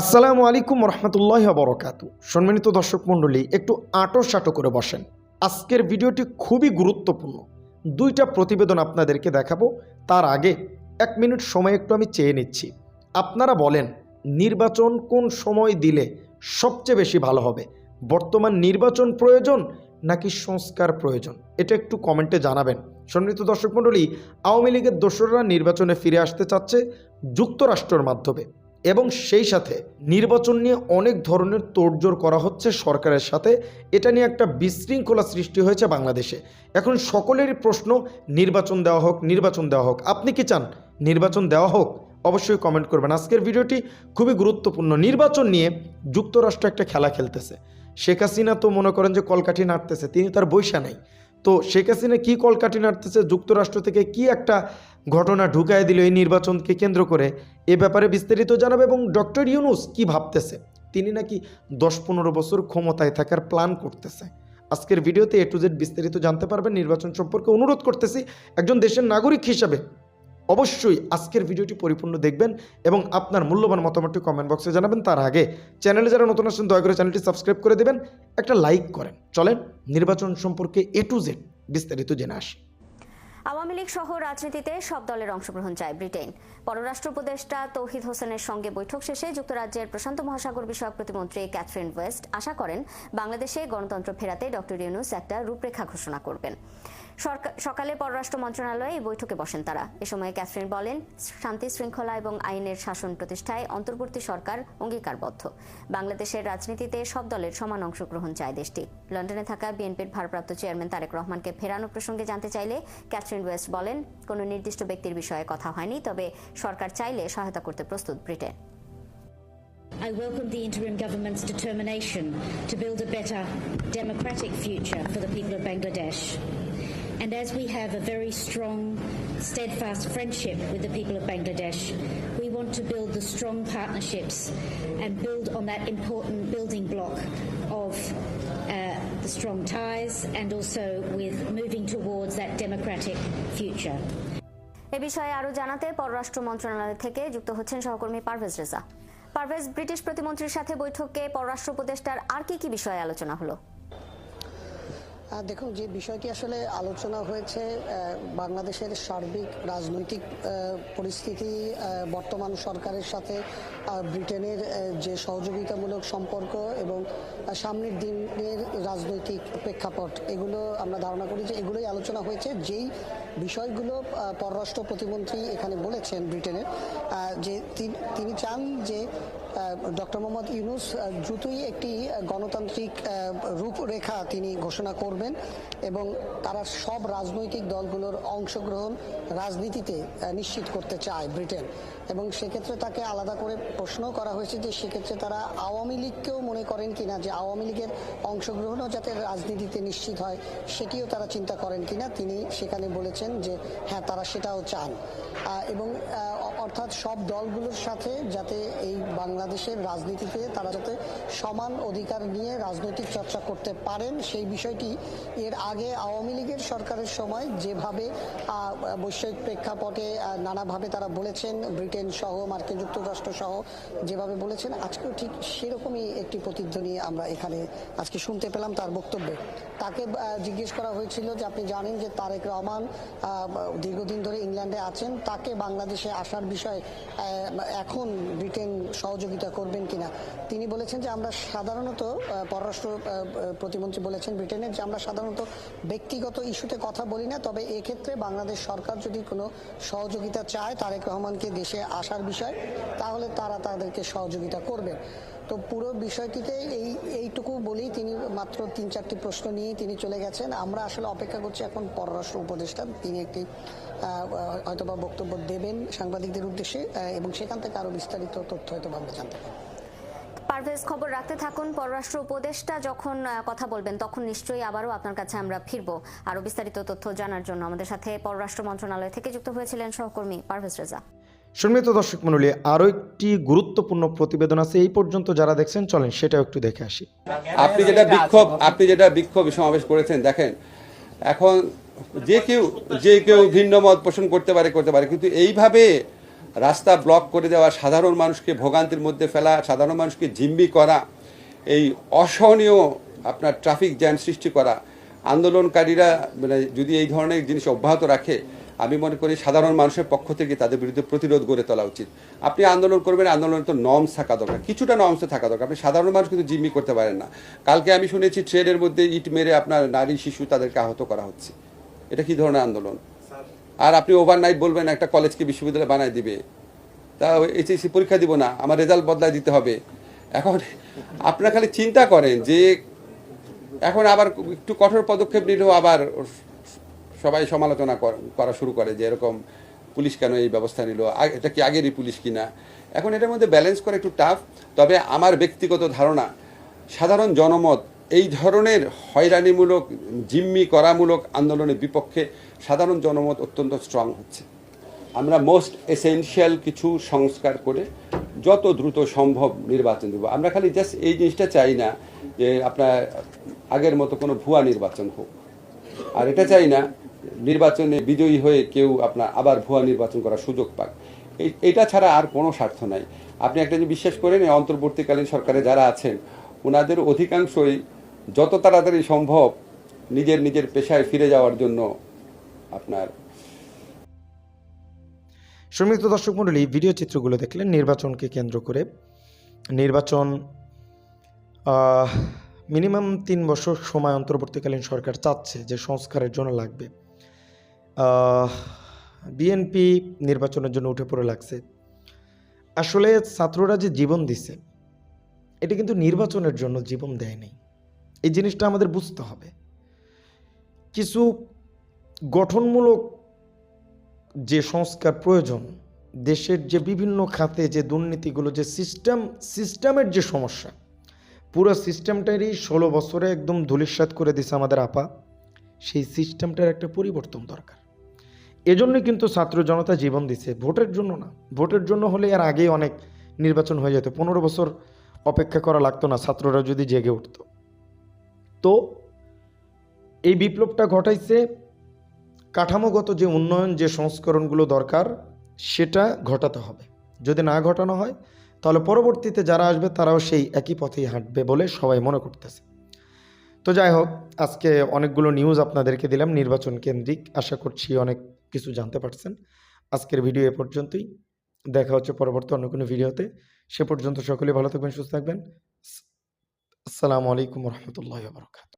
আসসালামু আলাইকুম রহমতুল্লাহ বরকাতু। সম্মানিত দর্শক মণ্ডলী, একটু আঁটো সাঁটো করে বসেন। আজকের ভিডিওটি খুবই গুরুত্বপূর্ণ। দুইটা প্রতিবেদন আপনাদেরকে দেখাবো। তার আগে এক মিনিট সময় একটু আমি চেয়ে নিচ্ছি। আপনারা বলেন, নির্বাচন কোন সময় দিলে সবচেয়ে বেশি ভালো হবে? বর্তমান নির্বাচন প্রয়োজন নাকি সংস্কার প্রয়োজন? এটা একটু কমেন্টে জানাবেন। সম্মানিত দর্শক মণ্ডলী, আওয়ামী লীগের দোসররা নির্বাচনে ফিরে আসতে চাচ্ছে যুক্তরাষ্ট্রের মাধ্যমে। এবং সেই সাথে নির্বাচন নিয়ে অনেক ধরনের তোড়জোড় করা হচ্ছে সরকারের সাথে। এটা নিয়ে একটা বিশৃঙ্খলা সৃষ্টি হয়েছে বাংলাদেশে। এখন সকলেরই প্রশ্ন, নির্বাচন দেওয়া হোক, নির্বাচন দেওয়া হোক। আপনি কি চান? নির্বাচন দেওয়া হোক? অবশ্যই কমেন্ট করবেন। আজকের ভিডিওটি খুবই গুরুত্বপূর্ণ। নির্বাচন নিয়ে যুক্তরাষ্ট্র একটা খেলা খেলতেছে। শেখ হাসিনা তো মনে করেন যে কলকাঠি নাড়তেছে, তিনি তার বৈশা নাই। তো শেখ হাসিনা কী কলকাঠি নাড়তেছে? যুক্তরাষ্ট্র থেকে কি একটা ঘটনা ঢুকায় দিল এই নির্বাচনকে কেন্দ্র করে? এ ব্যাপারে বিস্তারিত জানাবে এবং ডক্টর ইউনুস কি ভাবতেছে? তিনি নাকি দশ পনেরো বছর ক্ষমতায় থাকার প্ল্যান করতেছে। আজকের ভিডিওতে এ টু জেড বিস্তারিত জানতে পারবেন। নির্বাচন সম্পর্কে অনুরোধ করতেছি একজন দেশের নাগরিক হিসাবে। অবশ্যই আজকের ভিডিওটি পরিপূর্ণ দেখবেন এবং আপনার মূল্যবান মতামতটি কমেন্ট বক্সে জানাবেন। তার আগে চ্যানেলে যারা নতুন আসছেন, দয়া করে চ্যানেলটি সাবস্ক্রাইব করে দেবেন, একটা লাইক করেন। চলেন নির্বাচন সম্পর্কে এ টু জেড বিস্তারিত জেনে আসি। আওয়ামী লীগ সহ রাজনীতিতে সব দলের অংশগ্রহণ চায় ব্রিটেন। পররাষ্ট্র উপদেষ্টা তৌহিদ হোসেনের সঙ্গে বৈঠক শেষে যুক্তরাজ্যের প্রশান্ত মহাসাগর বিষয়ক প্রতিমন্ত্রী ক্যাথরিন ওয়েস্ট আশা করেন বাংলাদেশে গণতন্ত্র ফেরাতে ডক্টর ইউনুস একটা রূপরেখা ঘোষণা করবেন। সকালে পররাষ্ট্র মন্ত্রণালয়ে এই বৈঠকে বসেন তারা। এ সময় ক্যাথরিন বলেন, শান্তি শৃঙ্খলা এবং আইনের শাসন প্রতিষ্ঠায় অন্তর্বর্তী সরকার অঙ্গীকারবদ্ধ। বাংলাদেশের রাজনীতিতে সব দলের সমান অংশগ্রহণ চায় দেশটি। লন্ডনে থাকা বিএনপির ভারপ্রাপ্ত চেয়ারম্যান তারেক রহমানকে ফেরানো প্রসঙ্গে জানতে চাইলে ক্যাথরিন ওয়েস্ট বলেন, কোনো নির্দিষ্ট ব্যক্তির বিষয়ে কথা হয়নি, তবে সরকার চাইলে সহায়তা করতে প্রস্তুত Britain. I welcome the interim government's determination to build a better, democratic future for the people of Bangladesh. And as we have a very strong, steadfast friendship with the people of Bangladesh, we want to build the strong partnerships and build on that important building block of uh, the strong ties and also with moving towards that democratic future. এ বিষয়ে আরও জানাতে পররাষ্ট্র মন্ত্রণালয় থেকে যুক্ত হচ্ছেন সহকর্মী পারভেজ রেজা পারভেজ ব্রিটিশ প্রতিমন্ত্রীর সাথে বৈঠকে পররাষ্ট্র উপদেষ্টার আর কি কি বিষয়ে আলোচনা হলো দেখুন যে বিষয়টি আসলে আলোচনা হয়েছে বাংলাদেশের সার্বিক রাজনৈতিক পরিস্থিতি বর্তমান সরকারের সাথে ব্রিটেনের যে সহযোগিতামূলক সম্পর্ক এবং সামনের দিনের রাজনৈতিক প্রেক্ষাপট, এগুলো আমরা ধারণা করি যে এগুলোই আলোচনা হয়েছে। যেই বিষয়গুলো পররাষ্ট্র প্রতিমন্ত্রী এখানে বলেছেন ব্রিটেনের যে তিনি- চান যে ডক্টর মোহাম্মদ ইউনুস দ্রুতই একটি গণতান্ত্রিক রূপরেখা তিনি ঘোষণা করবেন এবং তারা সব রাজনৈতিক দলগুলোর অংশগ্রহণ রাজনীতিতে নিশ্চিত করতে চায় ব্রিটেন। এবং সেক্ষেত্রে তাকে আলাদা করে প্রশ্ন করা হয়েছে যে সেক্ষেত্রে তারা আওয়ামী লীগকেও মনে করেন কিনা, যে আওয়ামী লীগের অংশগ্রহণও যাতে রাজনীতিতে নিশ্চিত হয়, সেটিও তারা চিন্তা করেন কিনা, তিনি সেখানে বলেছেন যে হ্যাঁ তারা সেটাও চান। এবং অর্থাৎ সব দলগুলোর সাথে যাতে এই বাংলাদেশের রাজনীতিতে তারা যাতে সমান অধিকার নিয়ে রাজনৈতিক চর্চা করতে পারেন, সেই বিষয়টি এর আগে আওয়ামী লীগের সরকারের সময় যেভাবে বৈশ্বিক প্রেক্ষাপটে নানাভাবে তারা বলেছেন, ব্রিটেন সহ, মার্কিন যুক্তরাষ্ট্র সহ যেভাবে বলেছেন, আজকেও ঠিক সেরকমই একটি প্রতিধ্বনি আমরা এখানে আজকে শুনতে পেলাম তার বক্তব্যে। তাকে জিজ্ঞেস করা হয়েছিল যে আপনি জানেন যে তারেক রহমান দীর্ঘদিন ধরে ইংল্যান্ডে আছেন, তাকে বাংলাদেশে আসার বিষয়ে এখন ব্রিটেন সহযোগিতা করবেন কিনা? তিনি বলেছেন যে আমরা সাধারণত পররাষ্ট্র প্রতিমন্ত্রী বলেছেন ব্রিটেনের যে আমরা সাধারণত ব্যক্তিগত ইস্যুতে কথা বলি না, তবে এক্ষেত্রে বাংলাদেশ সরকার যদি কোনো সহযোগিতা চায় তারেক রহমানকে দেশে আসার বিষয়, তাহলে তারা তাদেরকে সহযোগিতা করবেন তো পুরো বিষয়টিতে এই, এইটুকু বলেই তিনি মাত্র তিন চারটি প্রশ্ন নিয়েই তিনি চলে গেছেন। আমরা আসলে অপেক্ষা করছি এখন পররাষ্ট্র উপদেষ্টা, তিনি একটি হয়তোবা বক্তব্য দেবেন সাংবাদিকদের উদ্দেশ্যে এবং সেখান থেকে আরও বিস্তারিত তথ্য হয়তো আমরা জানতে পারব। পারভেজ খবর রাখতে থাকুন, পররাষ্ট্র উপদেষ্টা যখন কথা বলবেন তখন নিশ্চয়ই আবারও আপনার কাছে আমরা ফিরবো। আরও বিস্তারিত তথ্য জানার জন্য আমাদের সাথে পররাষ্ট্র মন্ত্রণালয় থেকে যুক্ত হয়েছিলেন সহকর্মী পারভেজ রেজা। সম্মিলিত দর্শক মণ্ডলী, আরও একটি গুরুত্বপূর্ণ প্রতিবেদন আছে। এই পর্যন্ত যারা দেখছেন, চলেন সেটাও একটু দেখে আসি। আপনি যেটা বিক্ষোভ, আপনি যেটা বিক্ষোভ সমাবেশ করেছেন, দেখেন, এখন যে কেউ যে কেউ ভিন্ন মত পোষণ করতে পারে করতে পারে, কিন্তু এইভাবে রাস্তা ব্লক করে দেওয়া, সাধারণ মানুষকে ভোগান্তির মধ্যে ফেলা, সাধারণ মানুষকে জিম্মি করা, এই অসহনীয় আপনার ট্রাফিক জ্যাম সৃষ্টি করা, আন্দোলনকারীরা মানে যদি এই ধরনের জিনিস অব্যাহত রাখে আমি মনে করি সাধারণ মানুষের পক্ষ থেকে তাদের বিরুদ্ধে প্রতিরোধ গড়ে তোলা উচিত। আপনি আন্দোলন করবেন আন্দোলনে তো নর্মস থাকা দরকার কিছুটা নর্মসে থাকা দরকার। আপনি সাধারণ মানুষ কিন্তু জিম্মি করতে পারেন না। কালকে আমি শুনেছি ট্রেনের মধ্যে ইট মেরে আপনার নারী শিশু তাদেরকে আহত করা হচ্ছে। এটা কি ধরনের আন্দোলন? আর আপনি ওভারনাইট বলবেন একটা কলেজকে বিশ্ববিদ্যালয় বানায় দিবে। তা এইচএসসি পরীক্ষা দিব না আমার রেজাল্ট বদলায় দিতে হবে। এখন আপনারা খালি চিন্তা করেন যে এখন আবার একটু কঠোর পদক্ষেপ নিলেও আবার সবাই সমালোচনা কর- শুরু করে যে এরকম পুলিশ কেন এই ব্যবস্থা নিল? এটা কি আগেরই পুলিশ কিনা? এখন এটার মধ্যে ব্যালেন্স করা একটু টাফ তবে আমার ব্যক্তিগত ধারণা, সাধারণ জনমত এই ধরনের হয়রানিমূলক, জিম্মি করামূলক আন্দোলনের বিপক্ষে সাধারণ জনমত অত্যন্ত স্ট্রং হচ্ছে। আমরা মোস্ট এসেনশিয়াল কিছু সংস্কার করে যত দ্রুত সম্ভব নির্বাচন দেবো। আমরা খালি জাস্ট এই জিনিসটা চাই না যে আপনার আগের মতো কোনো ভুয়া নির্বাচন হোক। আর এটা চাই না নির্বাচনে বিজয়ী হয়ে কেউ আপনার আবার ভুয়া নির্বাচন করার সুযোগ পাক। এটা ছাড়া আর কোনো স্বার্থ নাই। আপনি একটা জিনিস বিশ্বাস করেন অন্তর্বর্তীকালীন সরকারে যারা আছেন ওনাদের অধিকাংশই যত তাড়াতাড়ি সম্ভব নিজের নিজের পেশায় ফিরে যাওয়ার জন্য আপনার সম্মিলিত দর্শক মণ্ডলী, ভিডিও চিত্রগুলো দেখলেন, নির্বাচনকে কেন্দ্র করে। নির্বাচন মিনিমাম তিন বছর সময় অন্তর্বর্তীকালীন সরকার চাচ্ছে যে সংস্কারের জন্য লাগবে। বিএনপি নির্বাচনের জন্য উঠে পড়ে লাগছে। আসলে ছাত্ররা যে জীবন দিছে, এটা কিন্তু নির্বাচনের জন্য জীবন দেয়নি এই জিনিসটা আমাদের বুঝতে হবে। কিছু গঠনমূলক যে সংস্কার প্রয়োজন, দেশের যে বিভিন্ন খাতে যে দুর্নীতিগুলো, যে সিস্টেম, সিস্টেমের যে সমস্যা, পুরো সিস্টেমটারই ষোলো বছরে একদম ধূলিসাৎ করে দিছে আমাদের আপা। সেই সিস্টেমটার একটা পরিবর্তন দরকার। এজন্যই কিন্তু ছাত্র জনতা জীবন দিছে, ভোটের জন্য না। ভোটের জন্য হলে এর আগেই অনেক নির্বাচন হয়ে যেত। পনেরো বছর অপেক্ষা করা লাগতো না, ছাত্ররা যদি জেগে উঠত। তো এই বিপ্লবটা ঘটাইছে, কাঠামোগত যে উন্নয়ন, যে সংস্করণগুলো দরকার, সেটা ঘটাতে হবে। যদি না ঘটানো হয়, তাহলে পরবর্তীতে যারা আসবে, তারাও সেই একই পথেই হাঁটবে বলে সবাই মনে করতেছে। তো যাই হোক, আজকে অনেকগুলো নিউজ আপনাদেরকে দিলাম, নির্বাচন কেন্দ্রিক। আশা করছি অনেক কিছু জানতে পারছেন। আজকের ভিডিও এ পর্যন্তই। দেখা হচ্ছে পরবর্তী অন্য কোনো ভিডিওতে। সে পর্যন্ত সকলেই ভালো থাকবেন, সুস্থ থাকবেন। আসসালামু আলাইকুম রহমতুল্লাহ বরকাত